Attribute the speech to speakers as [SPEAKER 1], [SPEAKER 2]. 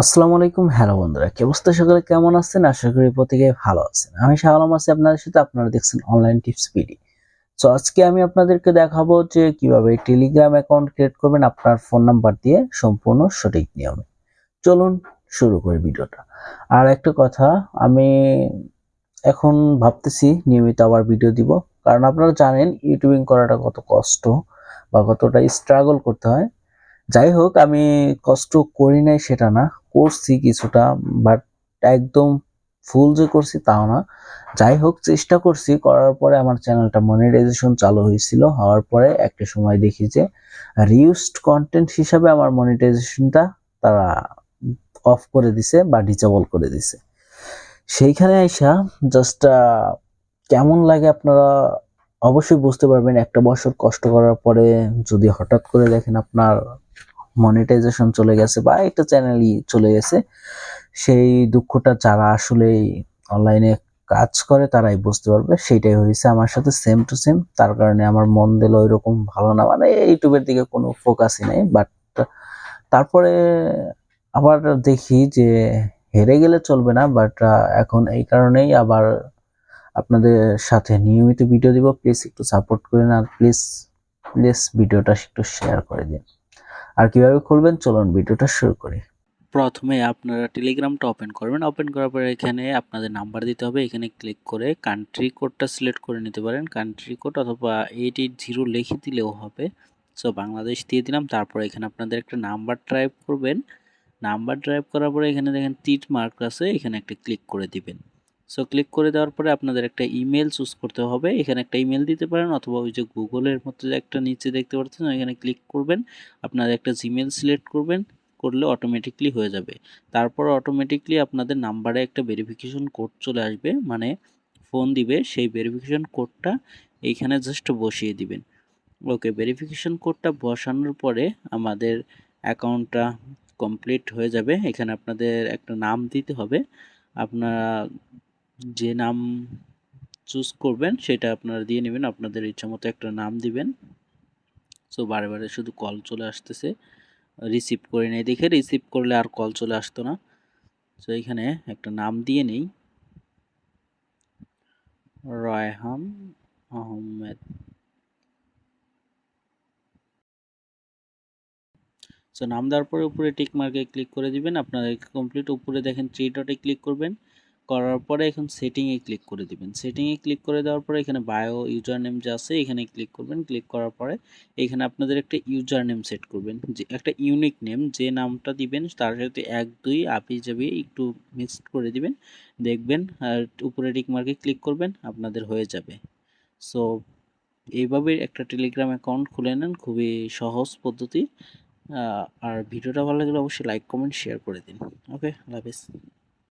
[SPEAKER 1] আসসালামু আলাইকুম। হ্যালো বন্ধুরা, কি অবস্থা? সকলে কেমন আছেন? আশা করি প্রত্যেকে ভালো আছেন। আমি শাহলাম আছি, আপনাদের সাথে আপনারা দেখছেন অনলাইন টিপস পিডি তো আজকে আমি আপনাদেরকে দেখাবো যে কীভাবে টেলিগ্রাম অ্যাকাউন্ট ক্রিয়েট করবেন আপনার ফোন নাম্বার দিয়ে সম্পূর্ণ সঠিক নিয়মে। চলুন শুরু করি ভিডিওটা। আর একটা কথা, আমি এখন ভাবতেছি নিয়মিত আবার ভিডিও দিব, কারণ আপনারা জানেন ইউটিউবিং করাটা কত কষ্ট বা কতটা স্ট্রাগল করতে হয়। যাই হোক আমি কষ্ট করি নাই সেটা না। করছি কিছুটা বাট একদম ফুল যে করছি তাও না। যাই হোক চেষ্টা করছি। করার পরে আমার চ্যানেলটা মনিটাইজেশন চালু হয়েছিল। হওয়ার পরে একটা সময় দেখি যে রিউজড কন্টেন্ট হিসাবে আমার মনিটাইজেশনটা তারা অফ করে দিছে বা ডিসেবল করে দিছে। সেইখানে আইসা জাস্ট কেমন লাগে আপনারা অবশ্যই বুঝতে পারবেন, একটা বছর কষ্ট করার পরে যদি হঠাৎ করে দেখেন আপনার মনিটাইজেশন চলে গেছে বা একটা চ্যানেলই চলে গেছে, সেই দুঃখটা যারা আসলে অনলাইনে কাজ করে তারাই বুঝতে পারবে। সেইটাই হয়েছে আমার সাথে সেম টু সেম তার কারণে আমার মন দিল ওইরকম ভালো না। মানে ইউটিউবের দিকে কোনো ফোকাসই নেই বাট তারপরে আবার দেখি যে হেরে গেলে চলবে না বাট এখন এই কারণেই আবার আপনাদের সাথে নিয়মিত ভিডিও দিব। প্লিজ একটু সাপোর্ট করেন আর প্লিজ প্লিজ ভিডিওটা একটু শেয়ার করে দিন। আর কীভাবে খুলবেন? চলুন ভিডিওটা শুরু করি।
[SPEAKER 2] প্রথমে আপনারা টেলিগ্রামটা ওপেন করবেন। ওপেন করার পরে এখানে আপনাদের নাম্বার দিতে হবে। এখানে ক্লিক করে কান্ট্রি কোডটা সিলেক্ট করে নিতে পারেন। কান্ট্রি কোড অথবা এইট এইট জিরো লিখে দিলেও হবে। সো বাংলাদেশ দিয়ে দিলাম। তারপরে এখানে আপনাদের একটা নাম্বার টাইপ করবেন। নাম্বার ড্রাইভ করার পরে এখানে দেখেন টিট মার্ক আছে। এখানে একটা ক্লিক করে দিবেন। সো ক্লিক করে দেওয়ার পরে আপনাদের একটা ইমেল চুজ করতে হবে। এখানে একটা ইমেল দিতে পারেন অথবা ওই যে গুগলের মতো একটা নিচে দেখতে পাচ্ছেন এখানে ক্লিক করবেন। আপনাদের একটা জিমেল সিলেক্ট করবেন, করলে অটোমেটিকলি হয়ে যাবে। তারপর অটোমেটিকলি আপনাদের নাম্বারে একটা ভেরিফিকেশন কোড চলে আসবে মানে ফোন দিবে, সেই ভেরিফিকেশন কোডটা এইখানে জাস্ট বসিয়ে দিবেন। ওকে ভেরিফিকেশন কোডটা বসানোর পরে আমাদের অ্যাকাউন্টটা কমপ্লিট হয়ে যাবে। এখানে আপনাদের একটা নাম দিতে হবে। আপনারা যে নাম চুজ করবেন, সেটা আপনারা দিয়ে নেবেন। আপনাদের ইচ্ছা মতো একটা নাম দিবেন। সো বারে বারে শুধু কল চলে আসতেছে। রিসিভ করে নেই দেখে রিসিভ করলে আর কল চলে আসতো না। সো এখানে একটা নাম দিয়ে নেই। রায়হান আহমেদ। সো নাম দেওয়ার পরে উপরে টিক মার্কে ক্লিক করে দিবেন। আপনারা কমপ্লিট উপরে দেখেন থ্রি ডটে ক্লিক করবেন। করার পরে এখন সেটিংয়ে ক্লিক করে দিবেন। সেটিংয়ে ক্লিক করে দেওয়ার পরে এখানে বায়ো ইউজার নেম যে আছে, এখানে ক্লিক করবেন। ক্লিক করার পরে এখানে আপনাদের একটা ইউজার নেম সেট করবেন। যে একটা ইউনিক নেম যে নামটা দিবেন, তার সাথে এক, দুই আপি যাবে, একটু মিক্সড করে দিবেন। দেখবেন, আর উপরে টিক মার্কে ক্লিক করবেন, আপনাদের হয়ে যাবে। সো এইভাবে একটা টেলিগ্রাম অ্যাকাউন্ট খুলে নেন, খুবই সহজ পদ্ধতি। আর ভিডিওটা ভালো লাগলে অবশ্যই লাইক কমেন্ট শেয়ার করে দিন। ওকে আল্লাহ হাফিজ।